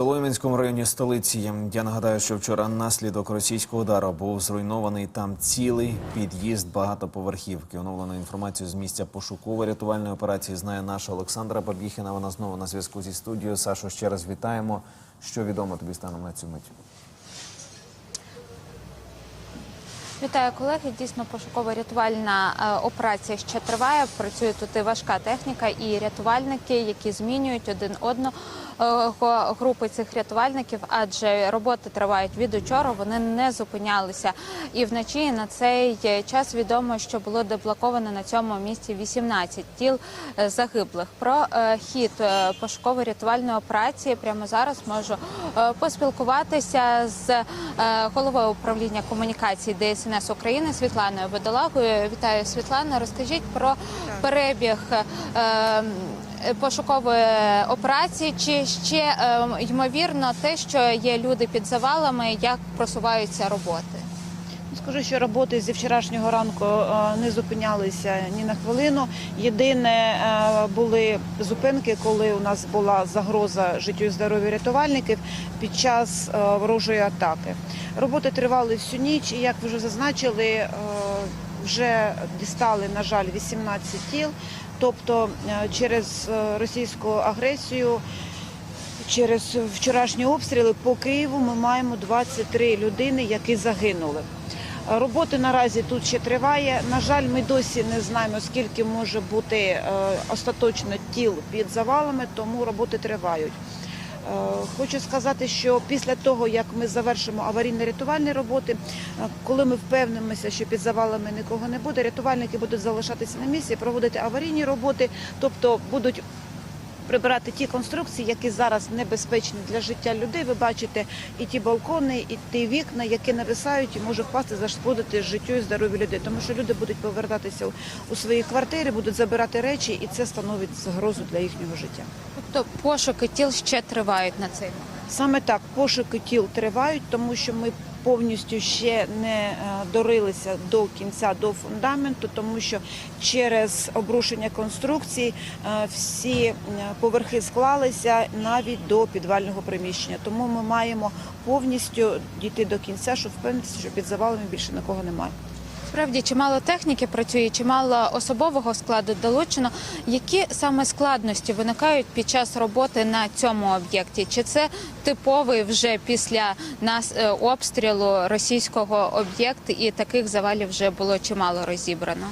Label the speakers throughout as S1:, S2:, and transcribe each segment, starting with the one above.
S1: У Лойменському районі столиці я нагадаю, що вчора наслідок російського удару був зруйнований там цілий під'їзд багатоповерхівки. Оновлену інформацію з місця пошуково-рятувальної операції знає наша Олександра Бабіхіна. Вона знову на зв'язку зі студією. Сашо, ще раз вітаємо. Що відомо тобі станом на цю мить?
S2: Вітаю колеги. Дійсно, пошуково-рятувальна е, операція ще триває. Працює тут і важка техніка, і рятувальники, які змінюють один одного групи цих рятувальників, адже роботи тривають від учора. Вони не зупинялися. І вночі на цей час відомо, що було деблоковано на цьому місці 18 тіл е, загиблих. Про е, хід е, пошуково-рятувальної операції прямо зараз можу е, поспілкуватися з е, головою управління комунікацій ДСНС України Світланою Водолагою. Вітаю Світлана. Розкажіть про перебіг. е, Пошукової операції, чи ще е, ймовірно те, що є люди під завалами, як просуваються роботи?
S3: Скажу, що роботи зі вчорашнього ранку е, не зупинялися ні на хвилину. Єдине е, були зупинки, коли у нас була загроза життю і здоров'ю рятувальників під час е, ворожої атаки. Роботи тривали всю ніч, і як вже зазначили, вже дістали, на жаль, 18 тіл. Тобто через російську агресію. Через вчорашні обстріли по Києву ми маємо 23 людини, які загинули. Роботи наразі тут ще триває. На жаль, ми досі не знаємо, скільки може бути е, остаточно тіл під завалами, тому роботи тривають. Е, Хочу сказати, що після того, як ми завершимо аварійно-рятувальні роботи, е, коли ми впевнимося, що під завалами нікого не буде, рятувальники будуть залишатися на місці, проводити аварійні роботи, тобто будуть прибирати ті конструкції, які зараз небезпечні для життя людей. Ви бачите і ті балкони, і ті вікна, які нависають і може впасти, зашкодити життю і здоров'ю людей. Тому що люди будуть повертатися у- у свої квартири, будуть забирати речі, і це становить загрозу для їхнього життя.
S2: Тобто пошуки тіл ще тривають на цей момент.
S3: Саме так пошуки тіл тривають, тому що ми повністю ще не е, дорилися до кінця до фундаменту, тому що через обрушення конструкцій е, всі е, поверхи склалися навіть до підвального приміщення. Тому ми маємо повністю дійти до кінця, щоб впевнитися, що під завалами більше нікого немає.
S2: Справді чимало техніки працює, чимало особового складу долучено. Які саме складності виникають під час роботи на цьому об'єкті? Чи це типовий вже після нас е, обстрілу російського об'єкт, і таких завалів вже було чимало розібрано?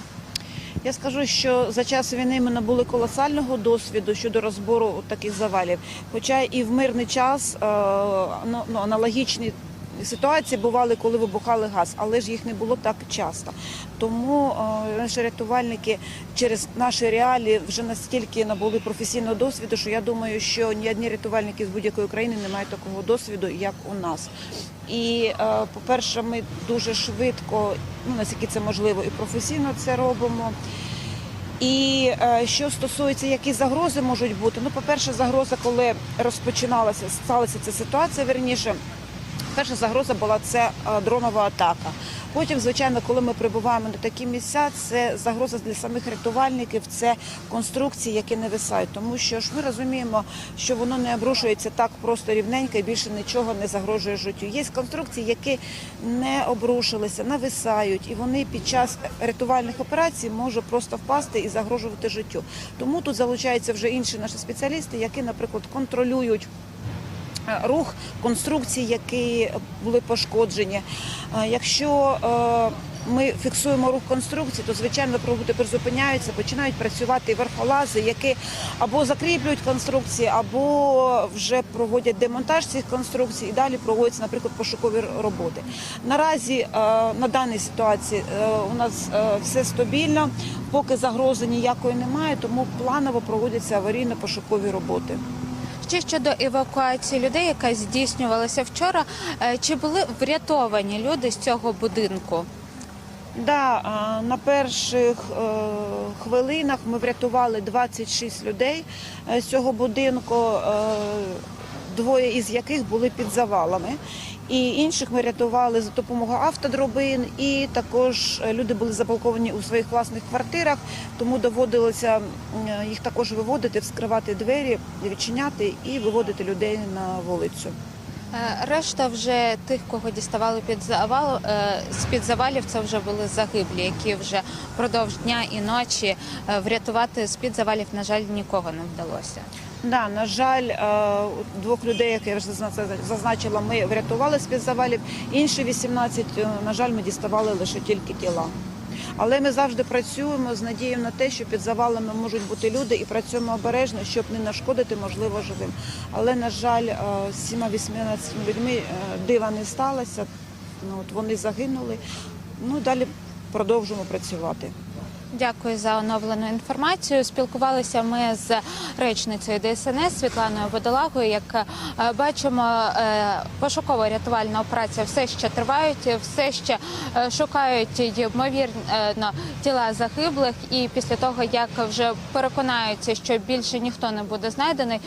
S3: Я скажу, що за час війни ми набули колосального досвіду щодо розбору таких завалів. Хоча і в мирний час е, ну, аналогічні ситуації бували, коли вибухали газ, але ж їх не було так часто. Тому е, наші рятувальники через наші реалії вже настільки набули професійного досвіду, що я думаю, що ні одні рятувальники з будь-якої країни не мають такого досвіду, як у нас. І, е, по-перше, ми дуже швидко, ну наскільки це можливо, і професійно це робимо. І е, що стосується, які загрози можуть бути, ну, по-перше, загроза, коли розпочиналася, сталася ця ситуація, верніше, перша загроза була це е, дронова атака. Потім, звичайно, коли ми прибуваємо на такі місця, це загроза для самих рятувальників, це конструкції, які не висають. Тому що ж ми розуміємо, що воно не обрушується так просто рівненько і більше нічого не загрожує життю. Є конструкції, які не обрушилися, нависають, і вони під час рятувальних операцій можуть просто впасти і загрожувати життю. Тому тут залучаються вже інші наші спеціалісти, які, наприклад, контролюють. Е, Рух конструкцій, які були пошкоджені. Е, Якщо е, ми фіксуємо рух конструкції, то звичайно роботи призупиняються, починають працювати верхолази, які або закріплюють конструкції, або вже проводять демонтаж цих конструкцій і далі проводяться, наприклад, пошукові роботи. Наразі на даній ситуації у нас все стабільно, поки загрози ніякої немає, тому планово проводяться аварійно-пошукові роботи.
S2: Ще щодо евакуації людей, яка здійснювалася вчора, е, чи були врятовані люди з цього будинку?
S3: Да, на перших е, хвилинах ми врятували 26 людей е, з цього будинку. Двоє із яких були під завалами. І інших ми рятували за допомогою автодробин, і також е, люди були заблоковані у своїх власних квартирах, тому доводилося е, їх також виводити, вскривати двері, відчиняти і виводити людей на вулицю.
S2: Е, Решта вже тих, кого діставали під завал, е, з-під завалів, це вже були загиблі, які вже впродовж дня і ночі врятувати з-під завалів, на жаль, нікого не вдалося.
S3: Да, на жаль, е, двох людей, як я вже зазна- зазначила, ми врятували з-під завалів. Інші 18, е, на жаль, ми діставали лише тільки тіла. Але ми завжди працюємо з надією на те, що під завалами можуть бути люди, і працюємо обережно, щоб не нашкодити, можливо, живим. Але, на жаль, е, з всіма 18 людьми дива не сталося. Ну, от вони загинули. Ну, далі продовжуємо працювати.
S2: Дякую за оновлену інформацію. Спілкувалися ми з речницею ДСНС Світланою Водолагою. Як е, бачимо, е, пошукова рятувальна операція все ще тривають, все ще е, шукають ймовірно тіла загиблих. І після того, як вже переконаються, що більше ніхто не буде знайдений,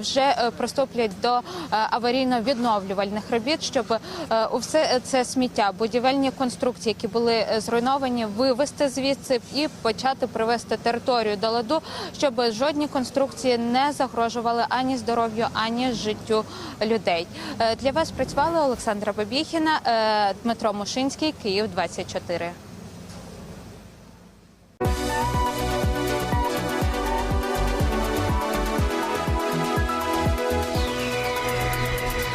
S2: вже приступлять до аварійно-відновлювальних робіт, щоб е, усе це сміття, будівельні конструкції, які були зруйновані, вивести звідси і почати привести територію до ладу, щоб жодні конструкції не загрожували ані здоров'ю, ані життю людей. Е, Для вас працювали Олександра Бабіхіна, е, Дмитро Мушинський, Київ 24